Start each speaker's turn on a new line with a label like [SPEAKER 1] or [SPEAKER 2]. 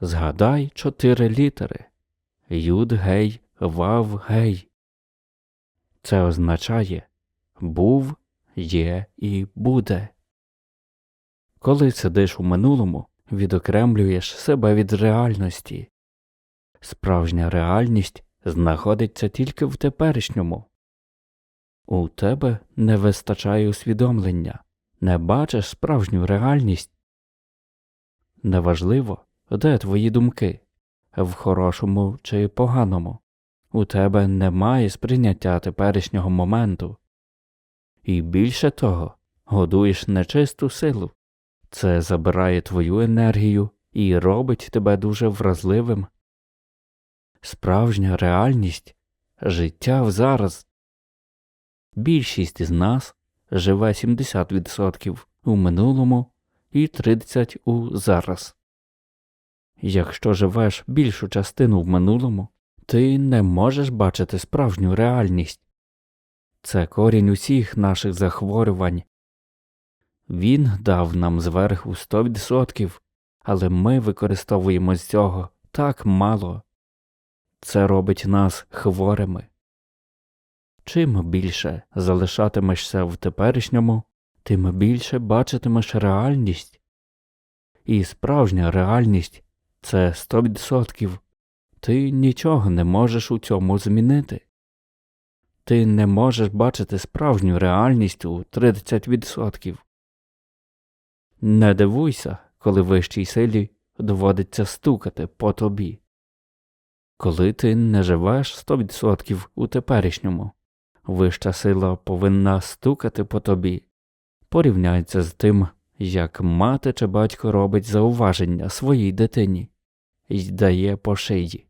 [SPEAKER 1] Згадай чотири літери Юд гей, вав. Це означає був, є і буде. Коли сидиш у минулому, відокремлюєш себе від реальності. Справжня реальність знаходиться тільки в теперішньому. У тебе не вистачає усвідомлення, не бачиш справжню реальність. Неважливо, де твої думки в хорошому чи поганому. У тебе немає сприйняття теперішнього моменту. І більше того, годуєш нечисту силу. Це забирає твою енергію і робить тебе дуже вразливим. Справжня реальність життя в зараз. Більшість з нас живе 70% у минулому і 30% у зараз. Якщо живеш більшу частину в минулому, ти не можеш бачити справжню реальність. Це корінь усіх наших захворювань. Він дав нам зверху 100%, але ми використовуємо з цього так мало. Це робить нас хворими. Чим більше залишатимешся в теперішньому, тим більше бачитимеш реальність. І справжня реальність це 100%. Ти нічого не можеш у цьому змінити. Ти не можеш бачити справжню реальність у 30%. Не дивуйся, коли вищій силі доводиться стукати по тобі. Коли ти не живеш 100% у теперішньому, вища сила повинна стукати по тобі. Порівняється з тим, як мати чи батько робить зауваження своїй дитині й дає по шиї.